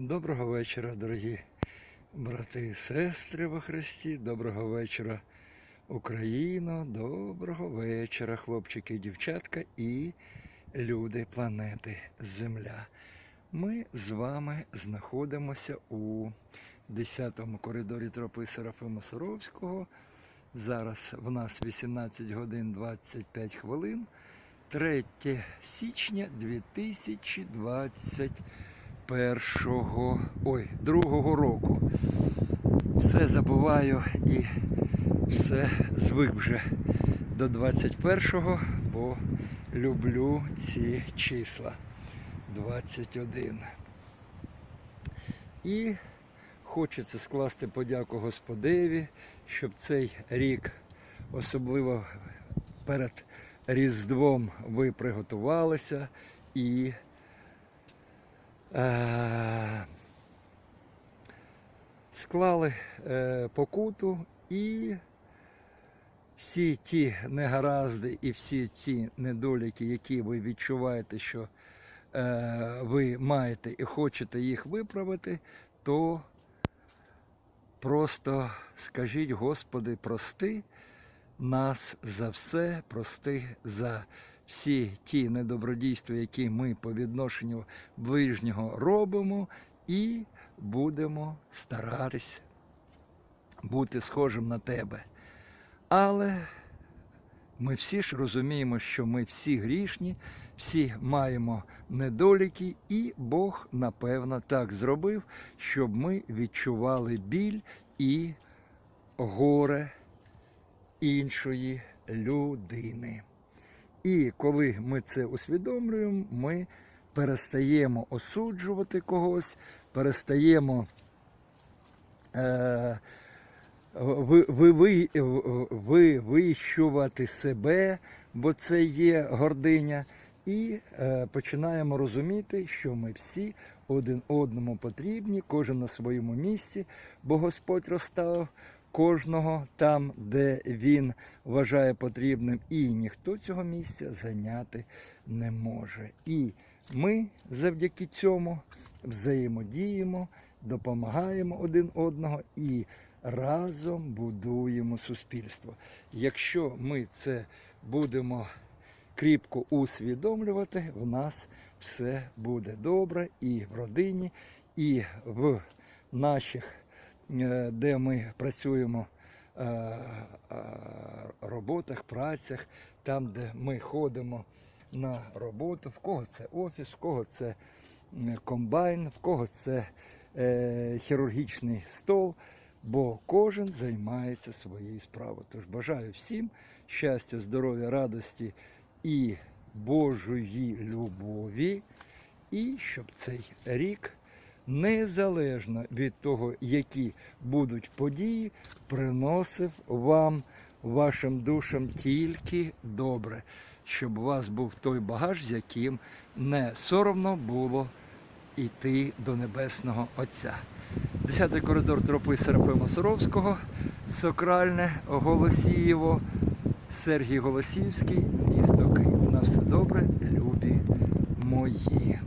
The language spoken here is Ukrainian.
Доброго вечора, дорогі брати і сестри во Христі. Доброго вечора, Україно. Доброго вечора, хлопчики і дівчатка і люди планети Земля. Ми з вами знаходимося у 10-му коридорі тропи Серафима Саровського. Зараз в нас 18 годин 25 хвилин. 3 січня 2020 першого, ой, другого року. Все забуваю і все звик вже до 21-го, бо люблю ці числа. 21. І хочеться скласти подяку Господеві, щоб цей рік, особливо перед Різдвом, ви приготувалися і склали е, покуту і всі ті негаразди і всі ті недоліки, які ви відчуваєте, що е, ви маєте і хочете їх виправити, то просто скажіть, Господи, прости нас за все, прости за всі ті недобродійства, які ми по відношенню ближнього робимо, і будемо старатись бути схожим на тебе. Але ми всі ж розуміємо, що ми всі грішні, всі маємо недоліки, і Бог, напевно, так зробив, щоб ми відчували біль і горе іншої людини. І коли ми це усвідомлюємо, ми перестаємо осуджувати когось, перестаємо е, ви, ви, ви, вивищувати себе, бо це є гординя, і е, починаємо розуміти, що ми всі один одному потрібні, кожен на своєму місці, бо Господь розставив кожного там, де він вважає потрібним, і ніхто цього місця зайняти не може. І ми завдяки цьому взаємодіємо, допомагаємо один одного і разом будуємо суспільство. Якщо ми це будемо кріпко усвідомлювати, в нас все буде добре і в родині, і в наших де ми працюємо е, е, роботах, працях, там, де ми ходимо на роботу, в кого це офіс, в кого це комбайн, в кого це е, хірургічний стол, бо кожен займається своєю справою. Тож бажаю всім щастя, здоров'я, радості і Божої любові, і щоб цей рік незалежно від того, які будуть події, приносив вам, вашим душам тільки добре, щоб у вас був той багаж, з яким не соромно було йти до Небесного Отця. Десятий коридор тропи Серафима Соровського, Сокральне, Голосієво, Сергій Голосіївський, місто Київ. На все добре, любі мої.